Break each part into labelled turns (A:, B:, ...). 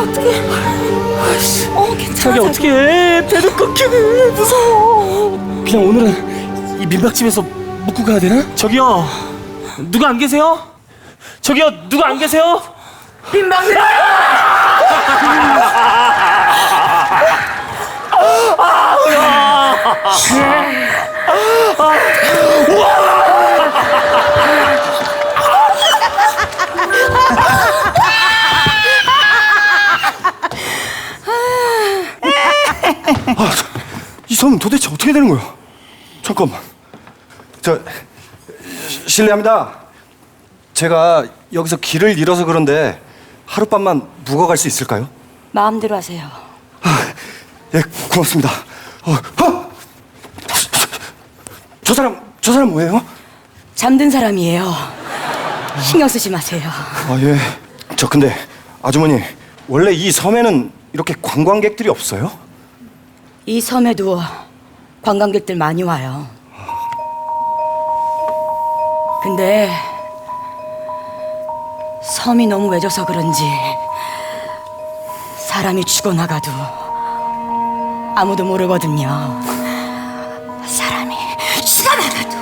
A: 어떡해. 어, 괜찮아.
B: 자기 어떻게 해? 배도 끊기네 무서워 그냥 오늘은 이 민박집에서 묵고 가야 되나? 저기요 누가 안 계세요? 저기요 누가 안 계세요?
A: 민박님!
C: 이 섬은 도대체 어떻게 되는 거야? 잠깐만. 저 시- 실례합니다. 제가 여기서 길을 잃어서 그런데 하룻밤만 묵어갈 수 있을까요?
A: 마음대로 하세요.
C: 예, 고맙습니다. 어, 어! 저 사람, 저 사람 뭐예요?
A: 잠든 사람이에요. 신경 쓰지 마세요.
C: 아, 예. 저 근데 아주머니 원래 이 섬에는 이렇게 관광객들이 없어요?
A: 이 섬에도 관광객들 많이 와요. 근데 섬이 너무 외져서 그런지 사람이 죽어나가도 아무도 모르거든요. 사람이 죽어나가도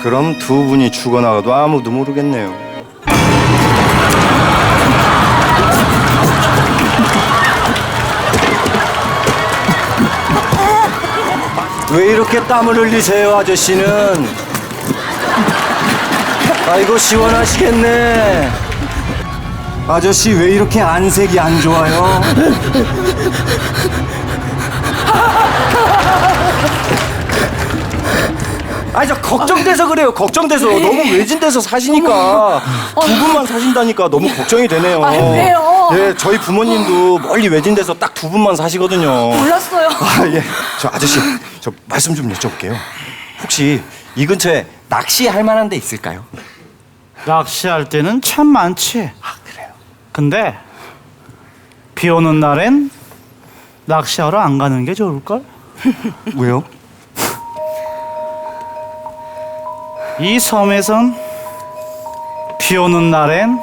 C: 그럼 두 분이 죽어나가도 아무도 모르겠네요. 왜 이렇게 땀을 흘리세요, 아저씨는? 아이고, 시원하시겠네. 아저씨, 왜 이렇게 안색이 안 좋아요? 아니 저 걱정돼서 그래요. 걱정돼서 너무 외진데서 사시니까 두 분만 사신다니까 너무 걱정이 되네요.
A: 아, 왜요?
C: 예, 저희 부모님도 멀리 외진 데서 딱 두 분만 사시거든요.
A: 몰랐어요.
C: 아 예, 저 아저씨 저 말씀 좀 여쭤볼게요. 혹시 이 근처에 낚시할 만한 데 있을까요?
D: 낚시할 때는 참 많지.
C: 아 그래요.
D: 근데 비 오는 날엔 낚시하러 안 가는 게 좋을걸?
C: 왜요?
D: 이 섬에선 비 오는 날엔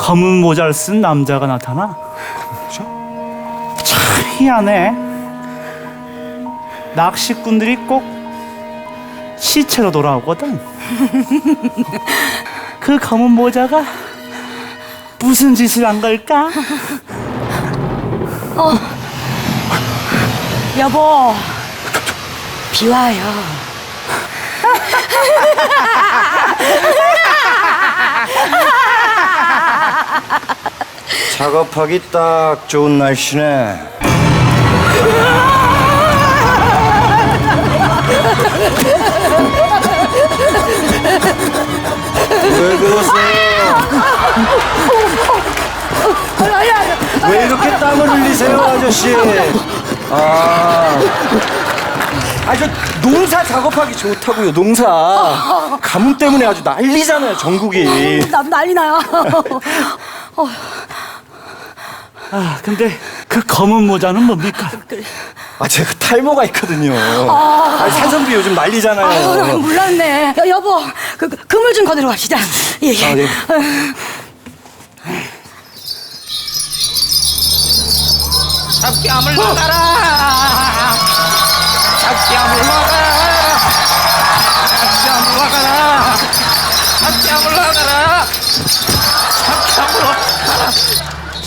D: 검은 모자를 쓴 남자가 나타나. 참 희한해. 낚시꾼들이 꼭 시체로 돌아오거든. 그 검은 모자가 무슨 짓을 한 걸까?
A: 여보, 비 와요.
C: 작업하기 딱 좋은 날씨네. 왜 그러세요? 왜 이렇게 땀을 흘리세요, 아저씨? 아, 아저 농사 작업하기 좋다고요, 농사. 가뭄 때문에 아주 난리잖아요, 전국이.
A: 나도 난리 나요.
D: 아, 근데 그 검은 모자는 뭡니까?
C: 아, 제가 탈모가 있거든요. 아, 산성비 요즘 난리잖아요.
A: 아유, 난 몰랐네. 여, 여보, 그, 그 그물 좀 거들어 갑시다. 예, 예.
C: 아, 네.
B: 잡기함을 막아라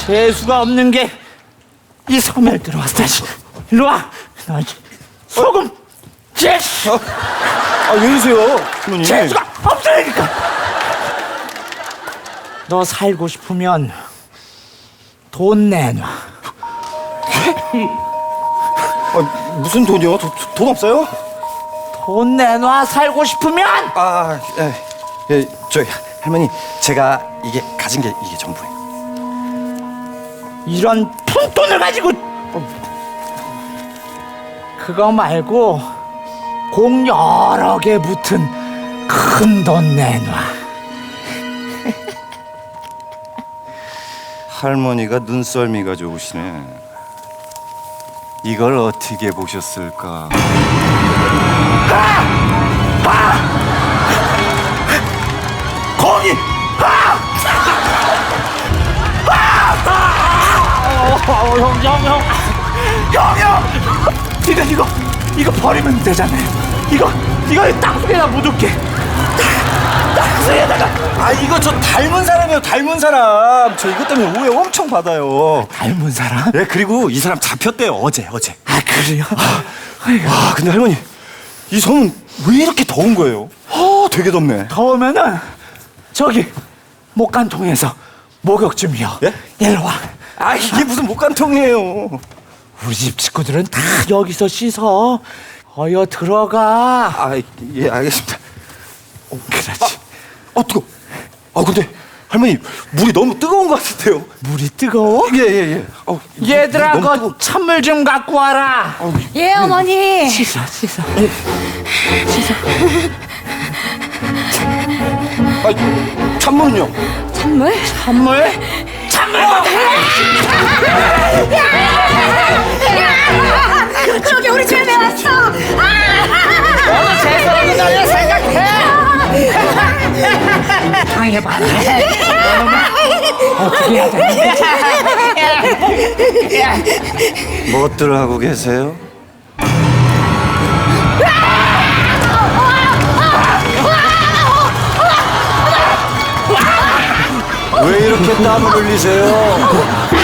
B: 재수가 없는 게이 섬에 들어왔다 일로 와. 너, 소금 재수.
C: 아, 왜 이러세요?
B: 재수가 없으니까. 너 살고 싶으면 돈 내놔.
C: 아, 무슨 돈이요? 도- 도- 돈 없어요?
B: 돈 내놔. 살고 싶으면.
C: 아, 예, 예, 저희 할머니, 제가 이게 가진 게 이게 전부예요.
B: 이런 푼돈을 가지고 그거 말고 공 여러 개 붙은 큰 돈 내놔
C: 할머니가 눈썰미가 좋으시네. 이걸 어떻게 보셨을까?
B: 봐! 형형 이거 이거 이거 버리면 되잖아요 이거 이거 땅속에다 묻을게. 땅속에다가.
C: 아 이거 저 닮은 사람이에요 닮은 사람. 저 이것 때문에 오해 엄청 받아요.
B: 닮은 사람?
C: 예 그리고 이 사람 잡혔대요 어제 어제.
B: 아 그래요?
C: 와 근데 할머니 이 섬은 왜 이렇게 더운 거예요? 아 되게 덥네.
B: 더우면은 저기 목간통에서 목욕 좀요.
C: 예?
B: 일로 와
C: 아 이게 무슨 목간통이에요?
B: 우리 집 식구들은 다 여기서 씻어. 어여 들어가.
C: 아 예 알겠습니다.
B: 어, 그렇지.
C: 아 뜨거. 아 근데 할머니 물이 너무 뜨거운 것 같은데요?
B: 물이 뜨거워?
C: 예 예예. 어,
B: 얘들아
C: 너무
B: 그
C: 뜨거-
B: 찬물 좀 갖고 와라.
A: 예, 어머니.
B: 씻어 씻어.
C: 아 찬물은요.
A: 찬물?
B: 찬물?
A: 저기 우리 집에 왔어.
B: 재수없는 날 생각해 당해봐 어떻게 해야 돼?
C: 뭐들 하고 계세요? 땀을 흘리세요?